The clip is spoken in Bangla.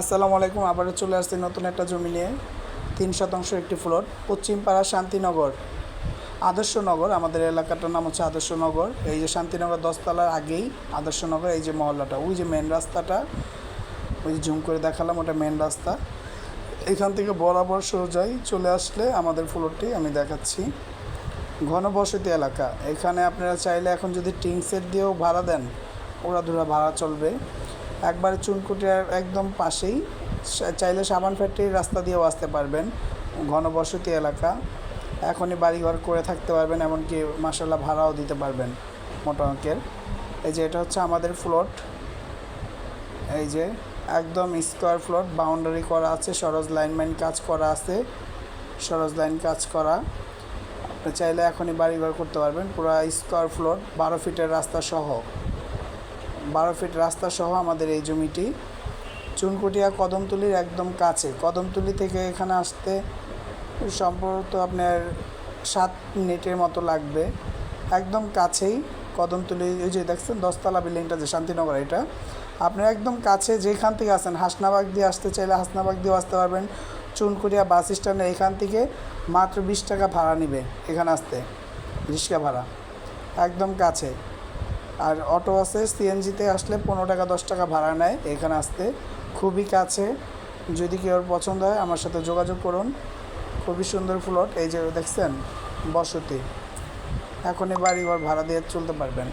আসসালামু আলাইকুম, আবারও চলে আসছি নতুন একটা জমি নিয়ে। তিন শতাংশ একটি ফ্লোর, পশ্চিমপাড়া শান্তিনগর। আদর্শনগর, আমাদের এলাকাটার নাম হচ্ছে আদর্শনগর। এই যে শান্তিনগর দশতলার আগেই আদর্শনগর, এই যে মহল্লাটা, ওই যে মেন রাস্তাটা, ওই যে জুম করে দেখালাম, ওটা মেন রাস্তা। এখান থেকে বরাবর সোজাই চলে আসলে আমাদের ফ্লোরটি আমি দেখাচ্ছি। ঘনবসতি এলাকা, এখানে আপনারা চাইলে এখন যদি টিন সেট দিয়েও ভাড়া দেন, ওরা ধরা ভাড়া চলবে। একবারে চুনকুটিয়ার একদম পাশেই। চাইলে সাবান ফ্যাক্টরির রাস্তা দিয়েও আসতে পারবেন। ঘনবসতি এলাকা। এখনই বাড়িঘর করে থাকতে পারবেন, এমনকি মাসাল্লাহ ভাড়াও দিতে পারবেন মোটা অঙ্কের এই যে এটা হচ্ছে আমাদের ফ্লোট। এই যে একদম স্কোয়ার ফ্লোট, বাউন্ডারি করা আছে, সরজ লাইনম্যান কাজ করা আছে, সরজ লাইন কাজ করা। চাইলে এখনই বাড়িঘর করতে পারবেন, পুরো স্কোয়ার ফ্লোর বারো ফিটের রাস্তা সহ। বারো ফিট রাস্তা সহ আমাদের এই জমিটি। চুনকুটিয়া কদমতলির একদম কাছে। কদমতলি থেকে এখানে আসতে সম্ভবত আপনার সাত মিনিটের মতো লাগবে। একদম কাছেই কদমতলি ওই যে দেখছেন, দশতলা বিল্ডিংটা যে শান্তিনগর এটা। আপনার একদম কাছে যেখান থেকে আসেন, হাসনাবাগ দিয়ে আসতে চাইলে হাসনাবাগ দিয়েও আসতে পারবেন। চুনকুটিয়া বাস স্ট্যান্ডে এখান থেকে মাত্র বিশ টাকা ভাড়া নেবে এখানে আসতে। রিক্সা ভাড়া। একদম কাছে। আর অটো আছে, সিএনজিতে আসলে পনেরো টাকা, দশ টাকা ভাড়া নেয় এখানে আসতে। খুবই কাছে। যদি কেউ পছন্দ হয়, আমার সাথে যোগাযোগ করুন। খুবই সুন্দর ফ্লট, এই যে দেখছেন, বসতি। এখনই বাড়ি ঘর ভাড়া দিয়ে চলতে পারবেন।